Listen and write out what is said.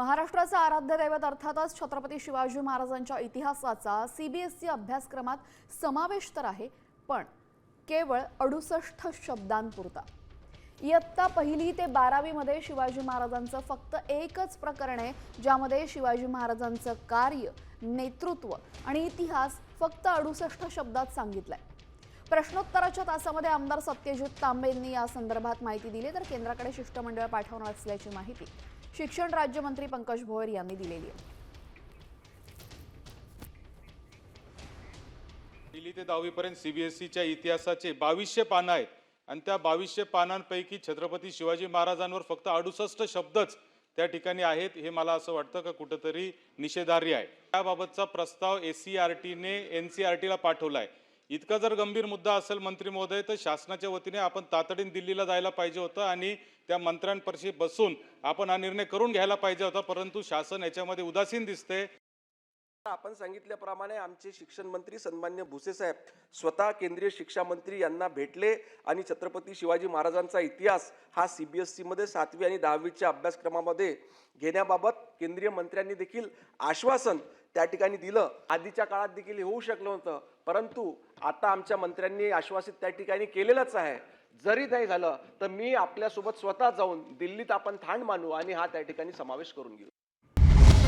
महाराष्ट्राचा आराध्य दैवत अर्थातच छत्रपती शिवाजी महाराजांच्या इतिहासाचा सीबीएसई अभ्यासक्रमात समावेश तर आहे पण केवळ अडुसष्ट शब्दांपुरता. इयत्ता पहिली ते बारावीमध्ये शिवाजी महाराजांचं फक्त एकच प्रकरण आहे ज्यामध्ये शिवाजी महाराजांचं कार्य नेतृत्व आणि इतिहास फक्त अडुसष्ट शब्दात सांगितलाय. प्रश्नोत्तराच्या तासामध्ये आमदार सत्यजित तांबेंनी या संदर्भात माहिती दिली तर केंद्राकडे शिष्टमंडळ पाठवणार असल्याची माहिती. शिक्षण राज्यमंत्री पंकज भोयर यांनी दिलेली आहे. पहिली ते दहावीपर्यंत सीबीएसईच्या इतिहासाचे बावीसशे पानं आहेत. आणि त्या बावीसशे पानांपैकी छत्रपती शिवाजी महाराजांवर फक्त अडुसष्ट शब्दच त्या ठिकाणी आहेत हे मला असं वाटतं का कुठंतरी निषेधार्य आहे. त्याबाबतचा प्रस्ताव एस सी आर टीने एन सी आर टीला पाठवला आहे इतका जर गंभीर मुद्दा असेल मंत्री महोदय तर शासनाच्या वतीने आपण तातडीने दिल्लीला जायला पाहिजे होतं आणि त्या मंत्र्यांपरशी बसून आपण हा निर्णय करून घ्यायला पाहिजे होता परंतु शासन याच्यामध्ये उदासीन दिसते आपण सांगितल्याप्रमाणे आमचे शिक्षण मंत्री सन्मान्य भुसे साहेब स्वतः केंद्रीय शिक्षा मंत्री यांना भेटले आणि छत्रपती शिवाजी महाराजांचा इतिहास हा सी बी एस सीमध्ये सातवी आणि दहावीच्या अभ्यासक्रमामध्ये घेण्याबाबत केंद्रीय मंत्र्यांनी देखील आश्वासन त्या ठिकाणी दिलं. आधीच्या काळात देखील हे होऊ शकलं होतं परंतु आता आमच्या मंत्र्यांनी आश्वासित त्या ठिकाणी केलेलंच आहे. जरी नाही झालं तर मी आपल्यासोबत स्वतः जाऊन दिल्लीत आपण थांड मानू आणि हा त्या ठिकाणी समावेश करून घेऊ.